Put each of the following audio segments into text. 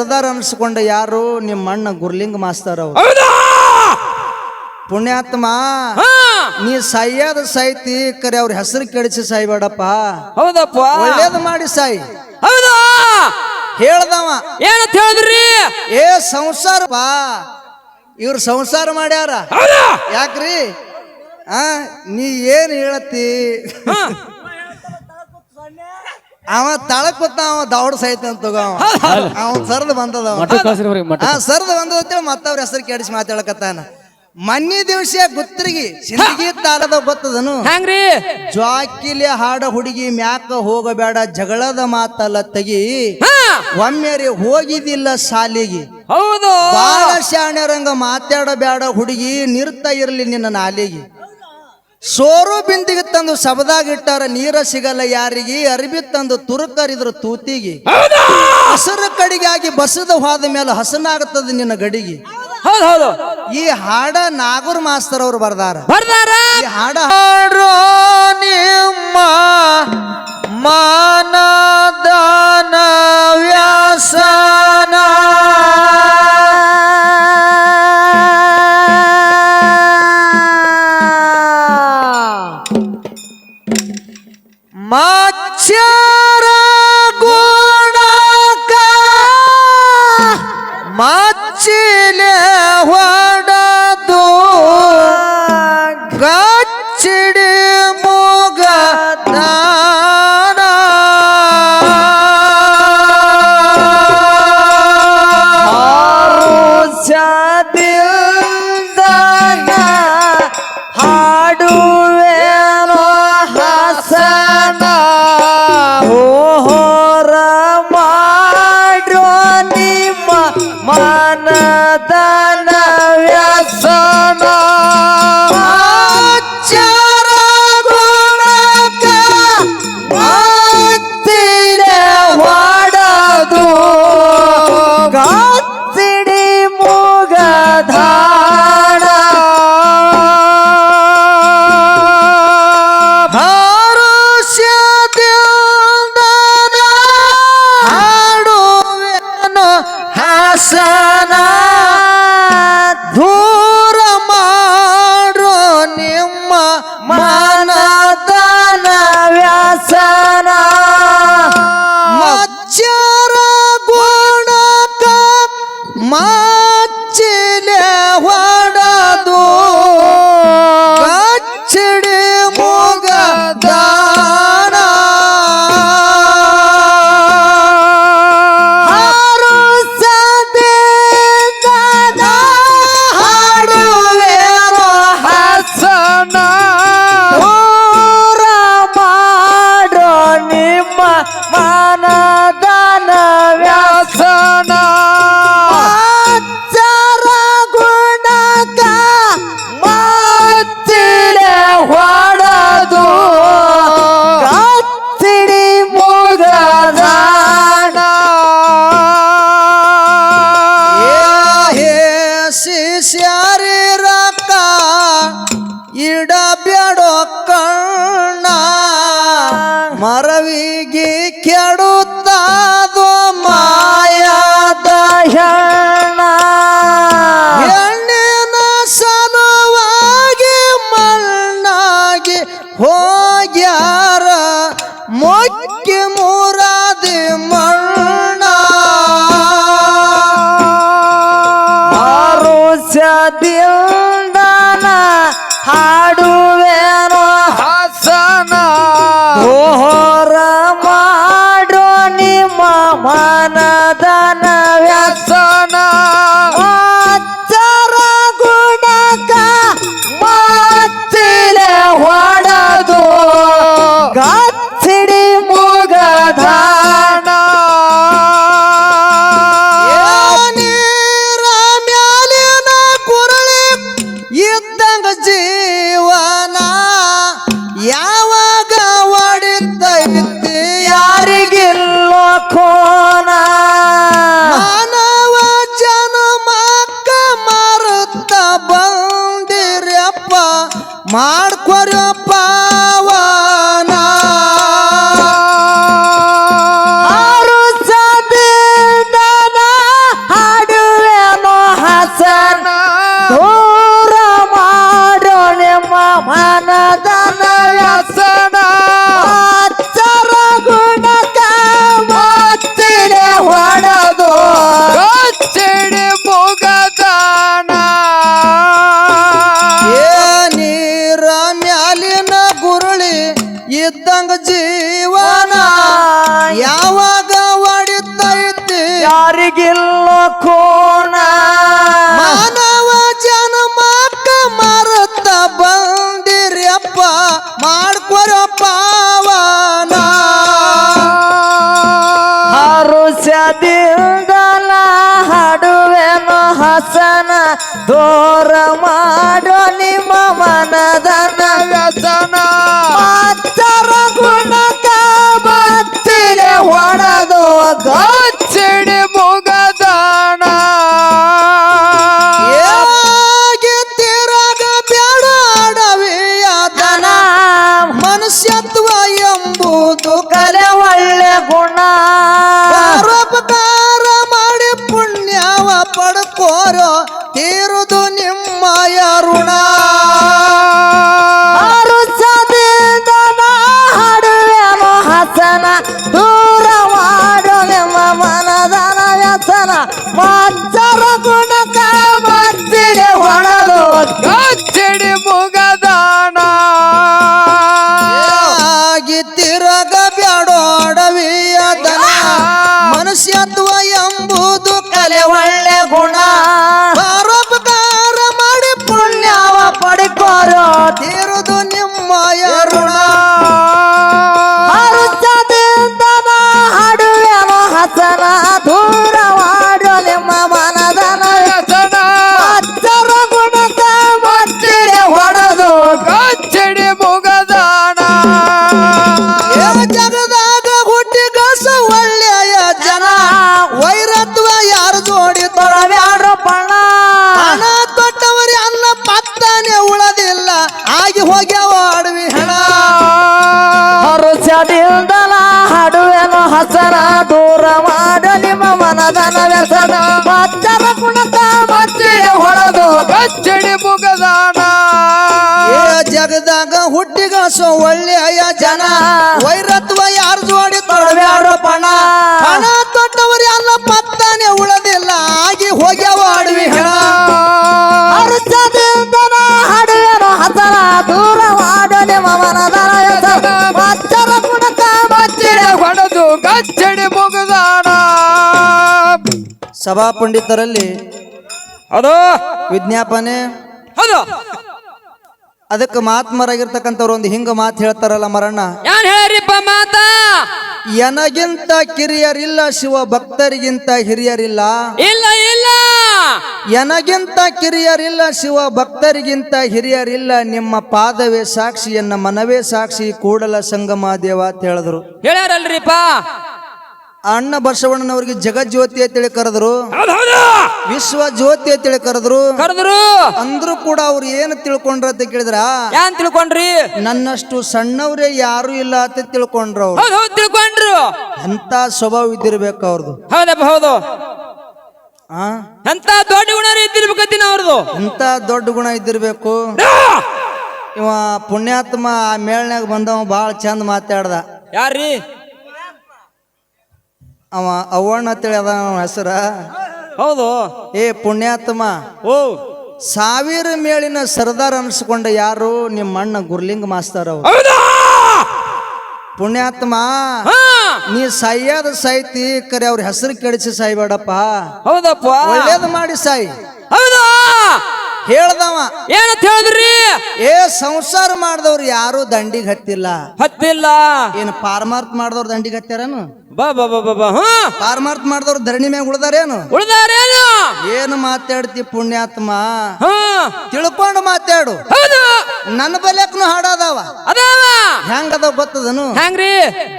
ಸರ್ದಾರ್ ಅನ್ಸ್ಕೊಂಡ ಯಾರು? ನಿಮ್ಮ ಅಣ್ಣ ಗುರ್ಲಿಂಗ ಮಾಸ್ತರ್ ಅವ್ರು. ಪುಣ್ಯಾತ್ಮ ನೀ ಸಾಯ್ಯಾದ ಸಾಯ್ತಿ ಕರೆ ಅವ್ರ ಹೆಸರು ಕೆಡಿಸಿ ಸಾಯ್ಬೇಡಪ್ಪ. ಹೌದಪ್ಪ. ಒಳ್ಳೇದು ಮಾಡಿ ಸಾಯಿ. ಹೌದಾ? ಹೇಳ್ದವ. ಏನಂತ ಹೇಳಿದ್ರಿ? ಏ ಸಂಸಾರ ಬಾ ಇವ್ರು ಸಂಸಾರ ಮಾಡ್ಯಾರ. ಯಾಕ್ರಿ? ಆ ನೀ ಏನ್ ಹೇಳತ್ತಿ? ಹಾ. ಅವ ತಳಕೊತ್ತ ಅವ ದೌಡ್ ಸಹಿತ ಅಂತ ಅವ. ಸರ್ದ್ ಬಂದದ ಆ ಸರ್ದ್ ಬಂದದ ಮತ್ತವ್ರ ಹೆಸರು ಕೆಡಿಸಿ ಮಾತಾಡಕತ್ತಾನ. ಮನ್ನಿ ದಿವಸ ಗುತ್ತರಿಗೆ ಸಿಂದಗಿ ತಾಲದ ಗೊತ್ತದನು ಹೆಂಗ್ರಿ ಜ್ವಾಕಿಲೆ ಹಾಡ ಹುಡುಗಿ ಮ್ಯಾಕ ಹೋಗಬೇಡ ಜಗಳದ ಮಾತಲ್ಲ ತೆಗಿ. ಹಾ. ಒಮ್ಮೆರಿ ಹೋಗಿದಿಲ್ಲ ಶಾಲಿಗೆ. ಹೌದು. ಬಾಳ ಶಾಣ್ಯರಂಗ ಮಾತಾಡಬೇಡ ಹುಡುಗಿ ನಿರ್ತ ಇರ್ಲಿ ನಿನ್ನ ನಾಲಿಗೆ. ಸೋರು ಬಿಂದಿಗೆ ತಂದು ಸಬದಾಗ ಇಟ್ಟಾರ ನೀರ ಸಿಗಲ್ಲ ಯಾರಿಗೆ? ಅರಿಬಿ ತಂದು ತುರುಕರಿದ್ರು ತೂತಿಗೆ. ಹಸರು ಕಡಿಗಾಗಿ ಬಸದ ಹೋದ ಮೇಲೆ ಹಸನಾಗುತ್ತದೆ ನಿನ್ನ ಗಡಿಗೆ. ಹೌದು ಹೌದು. ಈ ಹಾಡ ನಾಗೂರ್ ಮಾಸ್ತರ್ ಅವ್ರು ಬರ್ದಾರ. ಬರ್ದಾರ? ಈ ಹಾಡ ನಿಮ್ಮ ಮಾನದಾನ ವ್ಯಾಸನ. ಮಚ್ಚಿಲೆ ಹೊಡದು ಶಿಷ್ಯರಿರಕ ಇಡಬ್ಯಾಡೋ ಕಣ್ಣ. ಮರವಿಗೆ ಕೆಡುತ್ತಾದೋ ಆರುಷ್ಯದಿಂದನ ಹಾಡುವೇನೋ de mana ವ್ಯಸನ ಜಗದಾಗ ಹುಟ್ಟಿ ಒಳ್ಳೆಯ ಜನ. ವೈರತ್ವ ಯಾರು ಜೋಡಿ ತೊಳಬ್ಯಾಡ್ರು ಪಣ ಹಣ ತೊಟ್ಟವರಿ ಅನ್ನ ಪತ್ತಾನೆ ಉಳದಿಲ್ಲ. ಆಗಿ ಹೋಗ್ಯಾವ ಅಡವಿ ಹಣ. ಹರುಷದಿಂದಲ ಹಾಡುವೆನು ಹಸನ ದೂರ ಮಾಡೋ ನಿಮ್ಮ ಮನದನ ವ್ಯಸನ. ಅಚ್ಚರ ಗುಣಕ ಮತ್ತಿಡೆ ಹೊಡೆದು ಗಚ್ಚಡಿ ಮುಗದಾಣ ಏ ಜಗದಾಗ ಹುಟ್ಟಿ ಗಚ್ಚಡಿ ಮುಗದಾಣ ಸಭಾ ಪಂಡಿತರಲ್ಲಿ ಅದು? ವಿಜ್ಞಾಪನೆ. ಹೌದು ಅದಕ್ಕೆ ಮಾತ್ಮರಾಗಿರ್ತಕ್ಕಂಥವ್ರು ಒಂದು ಹಿಂಗ ಮಾತು ಹೇಳ್ತಾರಲ್ಲ ಮರಣ್ಣ. ಯಾನ್ ಹೇಳಿರಿಪ್ಪ ಮಾತ? ಎನಗಿಂತ ಕಿರಿಯರಿಲ್ಲ ಶಿವ ಭಕ್ತರಿಗಿಂತ ಹಿರಿಯರಿಲ್ಲ. ಇಲ್ಲ ಇಲ್ಲ. ಎನಗಿಂತ ಕಿರಿಯರಿಲ್ಲ ಶಿವ ಭಕ್ತರಿಗಿಂತ ಹಿರಿಯರಿಲ್ಲ. ನಿಮ್ಮ ಪಾದವೇ ಸಾಕ್ಷಿ ಎನ್ನ ಮನವೇ ಸಾಕ್ಷಿ ಕೂಡಲ ಸಂಗಮ ದೇವ ಅಂತ ಹೇಳಿದ್ರು. ಹೇಳ್ಯಾರಲ್ರಿಪ್ಪ? ಅಣ್ಣ ಬಸವಣ್ಣನವರಿಗೆ ಜಗಜ್ಯೋತಿ ಅಂತೇಳಿ ಕರೆದ್ರು. ವಿಶ್ವ ಜ್ಯೋತಿ ಅಂತೇಳಿ ಕರೆದ್ರು. ಕರೆದ್ರು. ಅಂದ್ರೂ ಕೂಡ ಅವ್ರು ಏನು ತಿಳ್ಕೊಂಡ್ರ ಅಂತ ಕೇಳಿದ್ರ? ಏನ್ ತಿಳ್ಕೊಂಡ್ರಿ? ನನ್ನಷ್ಟು ಸಣ್ಣವರೇ ಯಾರು ಇಲ್ಲ ಅಂತ ತಿಳ್ಕೊಂಡ್ರು ಅವ್ರು. ತಿಳ್ಕೊಂಡ್ರು. ಎಂತ ಸ್ವಭಾವ ಇದ್ದಿರ್ಬೇಕು ಅವ್ರದ್ದು ಹೌದಪ್ಪ ಹೌದು. ಎಂತ ದೊಡ್ಡ ಗುಣ ಇದ್ದಿರ್ಬೇಕತ್ತಿನ ಅವ್ರದ್ದು ಎಂತ ದೊಡ್ಡ ಗುಣ ಇದ್ದಿರ್ಬೇಕು? ಇವ ಪುಣ್ಯಾತ್ಮ ಆ ಮೇಳನ್ಯಾಗ ಬಂದವ ಭಾಳ ಚಂದ ಮಾತಾಡ್ದ. ಯಾರ್ರಿ? ಅವ ಅವ್ವಣ್ಣ ಅಂತೇಳಿ ಅದ ಅವನ ಹೆಸರ. ಹೌದು. ಏ ಪುಣ್ಯಾತ್ಮ ಓ. ಸಾವಿರ ಮೇಳಿನ ಸರ್ದಾರ್ ಅನ್ಸ್ಕೊಂಡ ಯಾರು? ನಿಮ್ಮ ಅಣ್ಣ ಗುರ್ಲಿಂಗ್ ಮಾಸ್ತರ್ ಅವ್ರು. ಹೌದಾ? ಪುಣ್ಯಾತ್ಮ ನೀ ಸಾಯ್ಯಾದ ಸಾಯ್ತಿ ಕರೆ ಅವ್ರ ಹೆಸರು ಕೆಡಿಸಿ ಸಾಯ್ಬೇಡಪ್ಪ. ಹೌದಪ್ಪ. ಒಳ್ಳೇದು ಮಾಡಿ ಸಾಯಿ. ಹೌದಾ? ಹೇಳ್ದವ. ಏನಂತ ಹೇಳಿದ್ರಿ? ಏ ಸಂಸಾರ ಮಾಡಿದವ್ರು ಯಾರು ದಂಡಿಗೆ ಹತ್ತಿಲ್ಲ. ಹತ್ತಿಲ್ಲ. ಏನು ಪಾರ್ಮಾರ್ತ್ ಮಾಡಿದವ್ರು ದಂಡಿಗೆ ಹತ್ಯಾರನು? ಬಾ ಬಾ ಬಾ ಬಾ ಬಾ ಹಾ? ಪಾರಮಾರ್ಥ ಮಾಡಿದವ್ರು ಧರಣಿ ಮ್ಯಾಗ ಉಳ್ದಾರೇನು? ಉಳ್ದಾರೇನು? ಏನು ಮಾತಾಡ್ತಿ ಪುಣ್ಯಾತ್ಮ? ಹಾ. ತಿಳ್ಕೊಂಡು ಮಾತಾಡು. ಹೌದು. ನನ್ನ ಬಲ್ಯಕ್ನು ಹಾಡಾದವ. ಅದಾವ. ಹೆಂಗದ ಗೊತ್ತದನು? ಹೆಂಗ್ರಿ?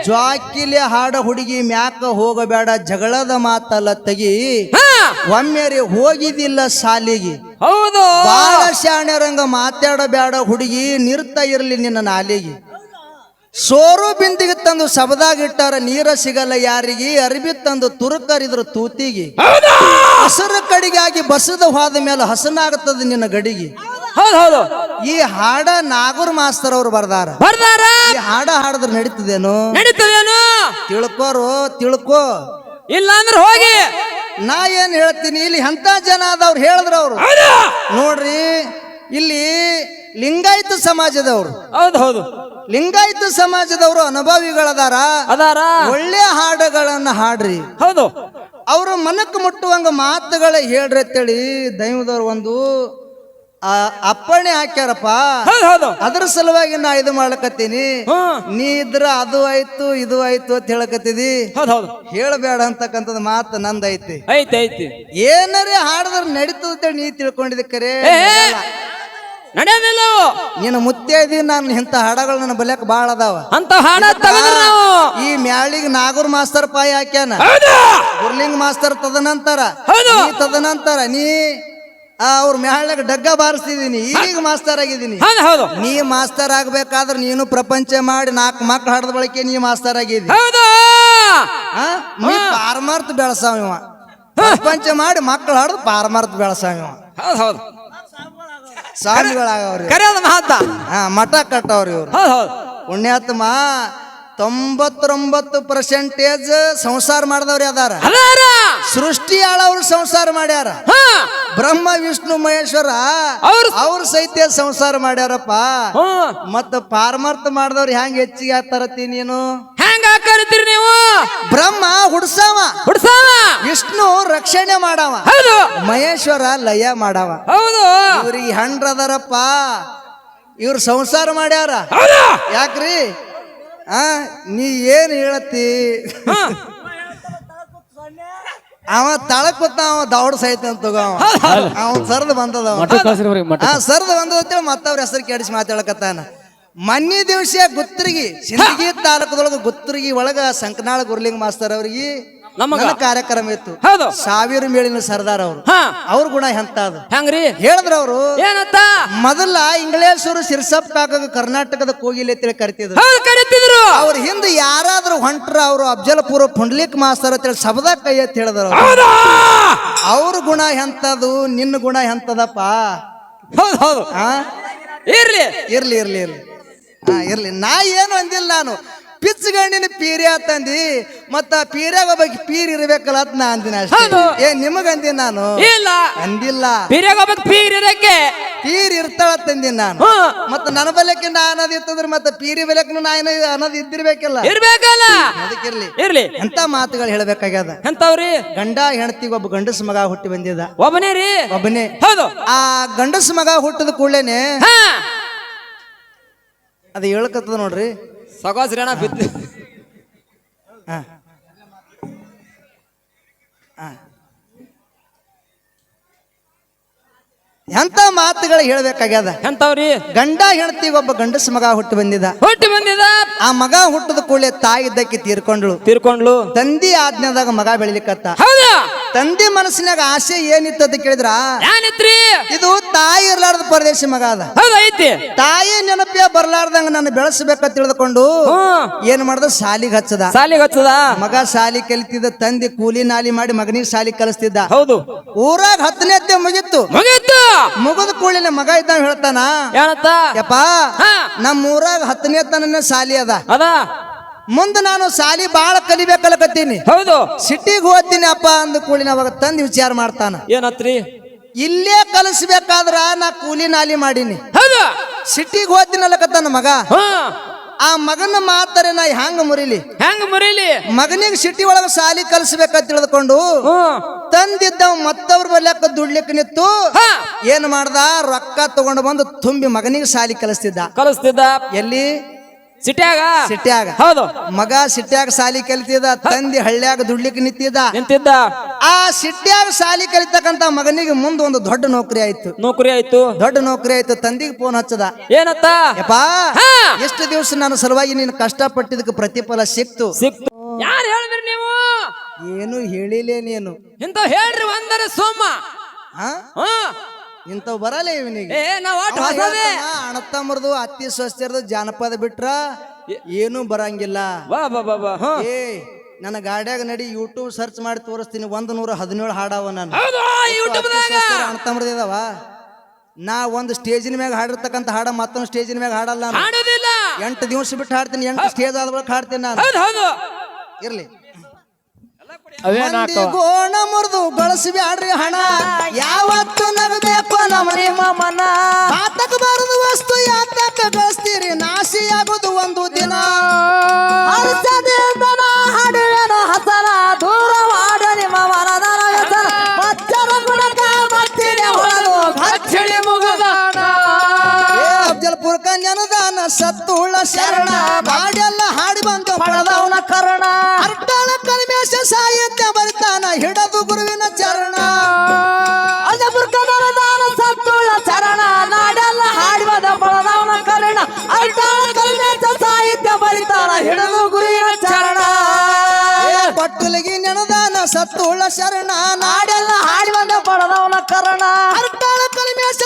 ಜಾಕಿಲಿ ಹಾಡ ಹುಡುಗಿ ಮ್ಯಾಕ ಹೋಗಬೇಡ ಜಗಳದ ಮಾತಲ್ಲ ತೆಗಿ. ಹಾ. ಒಮ್ಮೆರಿ ಹೋಗಿದಿಲ್ಲ ಸಾಲಿಗೆ. ಹೌದು. ಬಾಳ ಶಾಣ್ಯರಂಗ ಮಾತಾಡಬೇಡ ಹುಡುಗಿ ನಿರ್ತ ಇರ್ಲಿ ನಿನ್ನ ನಾಲಿಗೆ. ಸೋರು ಬಿಂದಿಗೆ ತಂದು ಸಬದಾಗಿಟ್ಟಾರ ನೀರ ಸಿಗಲ್ಲ ಯಾರಿಗೆ? ಅರಿಬಿ ತಂದು ತುರುಕರಿದ್ರು ತೂತಿಗೆ. ಹಸರ ಕಡಿಗಾಗಿ ಬಸದ ಹೋದ ಮೇಲೆ ಹಸನಾಗುತ್ತದೆ ನಿನ್ನ ಗಡಿಗೆ. ಹೌದು ಈ ಹಾಡ ನಾಗೂರ್ ಮಾಸ್ತರ್ ಅವ್ರು ಬರ್ದಾರ. ಬರ್ದಾರ? ಈ ಹಾಡ ಹಾಡಿದ್ರೆ ನಡೀತದೇನು? ನಡೀತದೇನು? ತಿಳ್ಕೋರು ತಿಳ್ಕೋ. ಇಲ್ಲ ಅಂದ್ರೆ ಹೋಗಿ. ನಾ ಏನ್ ಹೇಳ್ತೀನಿ ಇಲ್ಲಿ ಎಂತ ಜನ ಅದವ್ರು ಹೇಳಿದ್ರು ಅವ್ರು. ನೋಡ್ರಿ ಇಲ್ಲಿ ಲಿಂಗಾಯತ ಸಮಾಜದವ್ರು. ಹೌದು ಹೌದು. ಲಿಂಗಾಯತ ಸಮಾಜದವರು ಅನುಭವಿಗಳದಾರ. ಅದಾರ. ಒಳ್ಳೆ ಹಾಡುಗಳನ್ನ ಹಾಡ್ರಿ. ಹೌದು. ಅವರು ಮನಕ್ಕೆ ಮುಟ್ಟುವಂಗ ಮಾತುಗಳ ಹೇಳ್ರಿ ಅಂತೇಳಿ ದೈವದವ್ರು ಒಂದು ಅಪ್ಪಣೆ ಹಾಕ್ಯಾರಪ್ಪ. ಅದ್ರ ಸಲುವಾಗಿ ನಾ ಇದು ಮಾಡ್ಲಕತ್ತೀನಿ. ನೀ ಇದ್ರ ಅದು ಆಯ್ತು ಇದು ಆಯ್ತು ಅಂತ ಹೇಳಕತ್ತಿದಿ. ಹೇಳಬೇಡ ಅಂತಕ್ಕಂಥದ್ದು ಮಾತು ನಂದೈತಿ. ಐತಿ ಐತಿ. ಏನರೇ ಹಾಡಿದ್ರೆ ನಡೀತದ ನೀ ತಿಳ್ಕೊಂಡಿದ್ದೆ ಕರೆ. ಏ ನಡೆಯೋದಿಲ್ಲ ನಿನ್ನ ನೀನು ಮುತ್ತೆ ಇದೀನಿ ನಾನು ಇಂಥ ಹಾಡಗಳು ನನ್ನ ಬಲ್ಯಾಕ ಭಾಳ ಅದಾವ. ಅಂತ ಹಾಡ ತೆಗೆದ್ರ ನಾವು. ಈ ಮ್ಯಾಳಿಗೆ ನಾಗೂರ್ ಮಾಸ್ತರ್ ಪಾಯಿ ಹಾಕ್ಯಾನ. ಹೌದು. ಗುರ್ಲಿಂಗ್ ಮಾಸ್ತರ್ ತದನಂತರ ಹೌದು. ನೀ ತದನಂತರ ನೀ ಅವ್ರ ಮ್ಯಾಳ್ಯಾಗ ಡಗ್ಗ ಬಾರಿಸ್ತಿದ್ದೀನಿ ಈಗ ಮಾಸ್ತರ್ ಆಗಿದ್ದೀನಿ ಹೌದು ಹೌದು. ನೀ ಮಾಸ್ತರ್ ಆಗ್ಬೇಕಾದ್ರೆ ನೀನು ಪ್ರಪಂಚ ಮಾಡಿ ನಾಲ್ಕು ಮಕ್ಳು ಹಾಡದ ಬಳಿಕೆ ನೀ ಮಾಸ್ತರ್ ಆಗಿದ್ದಿ ಹೌದು. ಆ? ನೀ ಪಾರಮಾರ್ಥ ಬೆಳಸಾವ ಇವ. ಪ್ರಪಂಚ ಮಾಡಿ ಮಕ್ಳು ಹಾಡ್ದು ಪಾರಮಾರ್ಥ ಬೆಳಸಾವ ಇವ. ಹೌದು ಹೌದು. ಸ್ವಾಮಿಗಳಾಗವ್ರಿ ಕರೆಯೋದು ಮಹತ್ತ ಹಾ ಮಠ ಕಟ್ಟವ್ರಿ ಇವ್ರು. ಹೌದು ಹೌದು. ಪುಣ್ಯಾತ್ಮ ತೊಂಬತ್ತೊಂಬತ್ತು ಪರ್ಸೆಂಟೇಜ್ ಸಂಸಾರ ಮಾಡಿದವ್ರಿ ಅದಾರ ಅದಾರ ಸೃಷ್ಟಿ ಆಳವ್ರು ಸಂಸಾರ ಮಾಡ್ಯಾರ. ಬ್ರಹ್ಮ ವಿಷ್ಣು ಮಹೇಶ್ವರ ಅವ್ರು ಅವ್ರ ಸಹಿತ ಸಂಸಾರ ಮಾಡ್ಯಾರಪ್ಪ? ಮತ್ತ ಪಾರಮಾರ್ಥ ಮಾಡಿದವ್ರು ಹೆಂಗ್ ಹೆಚ್ಚಿಗೆ ಆಗ್ತಾರತಿ ನೀನು? ಹೆಂಗ ಕರಿತೀರಿ ನೀವು? ಬ್ರಹ್ಮ ಹುಡ್ಸಾವ. ಹುಡ್ಸಾವ. ವಿಷ್ಣು ರಕ್ಷಣೆ ಮಾಡವ. ಹೌದು. ಮಹೇಶ್ವರ ಲಯ ಮಾಡವ. ಹೌದು. ಇವ್ರಿಗೆ ಹಂಡ್ರದಾರಪ್ಪ ಇವ್ರು ಸಂಸಾರ ಮಾಡ್ಯಾರ. ಹೌದು. ಯಾಕ್ರಿ? ಆ ನೀ ಏನ್ ಹೇಳತ್ತಿ. ಅವ ತಳಕ್ ಕೂತ ಅವ ದೌಡ್ ಸಹಿತ ಅಂತ ತಗೋ ಅವ. ಅವ ಸರ್ದ್ ಬಂದದ ಆ ಸರ್ದ್ ಬಂದದ ಮತ್ತವ್ರ ಹೆಸರು ಕೆಡಿಸಿ ಮಾತಾಡಕತ್ತಾನ. ಮನ್ನಿ ದಿವಸ ಗುತ್ತರಿಗೆ ಸಿಂದಗಿ ತಾಲೂಕದೊಳಗ ಗುತ್ತರಿಗೆ ಒಳಗ ಸಂಕನಾಳ ಗುರ್ಲಿಂಗ್ ಮಾಸ್ತರ್ ಅವ್ರಿಗೆ ನಮಗ? ಕಾರ್ಯಕ್ರಮ ಇತ್ತು. ಹೌದು. ಸಾವಿರ ಮೇಳಿನ ಸರ್ದಾರ್ ಅವರು. ಅವ್ರ ಗುಣ ಎಂತ ಅದು? ಹೆಂಗ್ರಿ? ಹೇಳಿದ್ರ ಅವರು. ಏನಂತ ಮೊದಲ ಇಂಗ್ಲೇಶ್ವರು ಸಿರ್ಸಪ್ ಕಾಕಗ ಕರ್ನಾಟಕದ ಕೋಗಿಲೆ ಅಂತೇಳಿ ಕರಿತಿದ್ರು. ಕರಿತಿದ್ರು. ಅವ್ರ ಹಿಂದೆ ಯಾರಾದ್ರೂ ಹೊಂಟ್ರ ಅವರು ಅಫ್ಜಲಪುರ ಪುಂಡ್ಲಿಕ್ ಮಾಸ್ತರ್ ಅಂತೇಳಿ ಶಬ್ದ ಕೈ ಅಂತ ಹೇಳಿದ್ರು ಅವ್ರು. ಗುಣ ಎಂತದು? ನಿನ್ನ ಗುಣ ಎಂತದಪ್ಪ? ಹೌದು ಹೌದು. ಇರ್ಲಿ. ಇರ್ಲಿ ಇರ್ಲಿ ಇರ್ಲಿ. ಹಾ ಇರ್ಲಿ. ನಾ ಏನು ಅಂದಿಲ್ಲ ನಾನು. ಪಿಚ್ಚಗಣ್ಣಿನ ಪೀರಿ ಆತಂದಿ ಮತ್ತ ಪೀರ್ಯಾಗ ಒಬ್ಬ ಪೀರ್ ಇರ್ಬೇಕಲ್ಲ ಅಂತ ನಾ ಅಂದಿನ ಹೌದು. ಏ ನಿಮಗೆ ಅಂದಿನ ನಾನು? ಇಲ್ಲ. ಅಂದಿಲ್ಲ. ಪೀರ್ಯಾಗ ಹೋಗ್ಬೇಕು ಪೀರ್ ಇರಕ್ಕೆ. ಪೀರ್ ಇರ್ತಾಳ ತಂದಿನ ನಾನು. ಹ್ಮ್ ಮತ್ತ ನನ್ನ ಬಲಕ್ಕೆ ನಾ ಅನ್ನೋದು ಇತ್ತಂದ್ರೆ ಮತ್ತೆ ಪೀರಿ ಬಲಕ್ಕೆ ನಾ ಏನೋ ಅನ್ನೋದು ಇದ್ದಿರ್ಬೇಕಲ್ಲ. ಇರ್ಬೇಕಲ್ಲ. ಅದಕ್ಕಿರ್ಲಿ ಇರ್ಲಿ. ಎಂತ ಮಾತುಗಳು ಹೇಳ್ಬೇಕಾಗ್ಯದ. ಎಂತವ್ರಿ ಗಂಡ ಹೆಂಡತಿಗೆ ಒಬ್ಬ ಗಂಡಸ ಮಗ ಹುಟ್ಟಿ ಬಂದಿದ. ಒಬ್ಬನೇ ರೀ? ಒಬ್ಬನೇ. ಹೌದು. ಆ ಗಂಡಸ ಮಗ ಹುಟ್ಟಿದ ಕೂಡಲೇನೆ ಹಾ. ಅದು ಹೇಳ್ಕತ್ತದ ನೋಡ್ರಿ. ಸಗೋಸ್ರಿ ಅಣ್ಣ ಬಿದ್ದು ಹಾ. ಹಾ. ಎಂತ ಮಾತುಗಳು ಹೇಳ್ಬೇಕಾಗ್ಯದ? ಎಂತವ್ರಿ? ಗಂಡ ಹೆಂಡತಿ ಒಬ್ಬ ಗಂಡಸ ಮಗ ಹುಟ್ಟು ಬಂದಿದ. ಹುಟ್ಟಿ ಬಂದಿದ. ಆ ಮಗ ಹುಟ್ಟದ ಕೂಡಲೇ ತಾಯಿ ಇದ್ದಕ್ಕೆ ತೀರ್ಕೊಂಡ್ಳು. ತೀರ್ಕೊಂಡ್ಲು ತಂದಿ ಆಜ್ಞಾದಾಗ ಮಗ ಬೆಳಿಲಿಕ್ಕತ್ತ. ಹೌದಾ. ತಂದಿ ಮನಸ್ಸಿನಾಗ ಆಸೆ ಏನಿತ್ತು ಅಂತ ಕೇಳಿದ್ರ? ಏನಿತ್ರಿ? ಇದು ತಾಯಿ ಇರ್ಲಾರ್ದ ಪರದೇಶ ಮಗ ಅದ. ಹೌದೈತಿ ತಾಯಿ ನೆನಪೇ ಬರ್ಲಾರ್ದಂಗ ನಾನು ಬೆಳೆಸಬೇಕಂತ ತಿಳಿದುಕೊಂಡು ಏನ್ ಮಾಡ್ದ? ಶಾಲಿಗೆ ಹಚ್ಚದ. ಸಾಲಿಗೆ ಹಚ್ಚದ? ಮಗ ಶಾಲಿ ಕಲಿತಿದ್ದ ತಂದೆ ಕೂಲಿ ನಾಲಿ ಮಾಡಿ ಮಗನಿಗೆ ಸಾಲಿ ಕಲಿಸ್ತಿದ್ದ. ಹೌದು. ಊರಾಗ ಹತ್ತನೇತ್ತೆ ಮುಗಿತ್ತು. ಮುಗಿತ್ತು. ಮುಗಿದ ಕೂಡಲಿನ ಮಗ ಇದ್ದ ಹೇಳ್ತಾನ ಹೇಳ್ತಾ ಯಪ್ಪ ನಮ್ಮ ಊರಾಗ ಹತ್ತನೇ ತನ ಶಾಲಿ ಅದ. ಅದ. ಮುಂದೆ ನಾನು ಶಾಲಿ ಬಾಳ ಕಲಿಬೇಕಲ್ಲಕತ್ತೀನಿ ಹೌದು. ಸಿಟಿಗೆ ಹೋಗ್ತೀನಿ ಅಪ್ಪ ಅಂದ ಕೂಡಲಿನ ಅವಾಗ ತಂದು ವಿಚಾರ ಮಾಡ್ತಾನ. ಏನತ್ರಿ? ಇಲ್ಲೇ ಕಲಿಸ್ಬೇಕಾದ್ರ ನಾ ಕೂಲಿ ನಾಲಿ ಮಾಡೀನಿ. ಹೌದು? ಸಿಟಿಗೆ ಹೋಗ್ತೀನಿ ಅಲ್ಲಕತ್ತಾನ ಮಗ ಆ ಮಗನ ಮಾತರೆ ನಾ ಹ್ಯಾಂಗ ಮುರಿಲಿ? ಹೆಂಗ್ ಮುರಿಲಿ? ಮಗನಿಗೆ ಸಿಟಿ ಒಳಗ ಸಾಲಿ ಕಲಿಸ್ಬೇಕಂತ ತಿಳಿದುಕೊಂಡು ತಂದಿದ್ದ ಮತ್ತವ್ರ ಬರ್ಲಕ್ಕ ದುಡ್ಲಿಕ್ಕೆ ನಿತ್ತು ಏನ್ ಮಾಡ್ದ? ರೊಕ್ಕ ತಗೊಂಡು ಬಂದು ತುಂಬಿ ಮಗನಿಗೆ ಸಾಲಿ ಕಲಿಸ್ತಿದ್ದ. ಕಲಿಸ್ತಿದ್ದ? ಎಲ್ಲಿ? ಸಿಟ್ಯಾಗ? ಸಿಟ್ಯಾಗ. ಹೌದು. ಮಗ ಸಿಟ್ಯಾಗ ಸಾಲಿ ಕಲಿತಿದ ತಂದಿ ಹಳ್ಳ್ಯಾಗ ದುಡ್ಲಿಕ್ಕೆ ನಿಂತಿದ್ದ. ನಿಂತಿದ್ದ. ಆ ಸಿಟ್ಯಾಗ ಸಾಲಿ ಕಲಿತಕ್ಕಂತ ಮಗನಿಗೆ ಮುಂದೆ ಒಂದು ದೊಡ್ಡ ನೌಕರಿ ಆಯ್ತು. ನೌಕರಿ ಆಯ್ತು. ದೊಡ್ಡ ನೌಕರಿ ಆಯ್ತು. ತಂದಿಗೆ ಫೋನ್ ಹಚ್ಚದ. ಏನತ್ತ? ಯಪ್ಪಾ ಎಷ್ಟು ದಿವಸ ನಾನು ಸಲುವಾಗಿ ನೀನು ಕಷ್ಟಪಟ್ಟಿದ್ದಕ್ಕೆ ಪ್ರತಿಫಲ ಸಿಕ್ತು? ಸಿಕ್ತು. ಯಾರು ಹೇಳಿದ್ರಿ ನೀವು? ಏನು ಹೇಳಿಲೇ ನೀನು. ಇಂತ ಹೇಳ್ರಿ ಒಂದರ ಸೋಮ ಹಾ? ಇಂಥವ್ ಬರಲ್ಲ ಇವನಿಗೆ. ಏ ನಾವ್ ಆಟ ಹೊಸದೇ ಅಣ್ಣತ್ತಮ್ಮರ್ದು ಅತ್ತಿ ಸ್ವಸ್ಥರದು ಜಾನಪದ ಬಿಟ್ರ ಏನು ಬರಂಗಿಲ್ಲ. ಬಾ ಬಾ ಬಾ ಬಾ ಹಾ. ಏ ನನ್ನ ಗಾಡ್ಯಾಗ ನಡಿ ಯೂಟ್ಯೂಬ್ ಸರ್ಚ್ ಮಾಡಿ ತೋರಿಸ್ತೀನಿ ಒಂದ್ ನೂರ ಹದಿನೇಳು ಹಾಡವ ನಾನು. ಹೌದು ಯೂಟ್ಯೂಬ್ದಾಗ ನಾ ಒಂದು ಸ್ಟೇಜಿನ ಮ್ಯಾಗ ಹಾಡಿರ್ತಕ್ಕಂಥ ಹಾಡ ಮತ್ತೊಂದು ಸ್ಟೇಜಿನ ಮ್ಯಾಗ ಹಾಡಲ್ಲ ನಾನು. ಎಂಟು ದಿವಸ ಬಿಟ್ಟು ಹಾಡ್ತೀನಿ ಎಂಟು ಸ್ಟೇಜ್ ಆದ ಬಳಿಕ ಹಾಡ್ತೀನಿ ನಾನು. ಹೌದು ಹೌದು. ಇರ್ಲಿ. ಅವೇ ಮಂದಿ ಗೋಣ ಮುರಿದು ಬ್ಯಾಡ್ರಿ ಹಣ. ಯಾವತ್ತು ಮಾಮರಿ ಮಾಮನ. ಆತಕ ಬಾರದು ವಸ್ತು ಯಾತಕ ಗಳಿಸ್ತೀರಿ? ನಾಶಿಯಾಗೋದು ಒಂದು ದಿನ. ದೂರ ಸತ್ತುಳ್ಳ ಶರಣ. ಬಾಡೆಲ್ಲ ಹಾಡಿ ಬಂದು ಪಡೆದವನ ಕರಣ. ಹರ್ತಾಳ ಕಲ್ಮೇಶ ಸಾಹಿತ್ಯ ಬರ್ತಾನ. ಹಿಡದು ಗುರುವಿನ ಸತ್ತುಳ ಶರಣ ನಾಡೆಲ್ಲ ನಾಡೆಲ್ಲ ಬಂದ ಪಡೆದವನ ಕರ್ಣ. ಅರ್ಟಾಳ ಕಲ್ಮೇಶ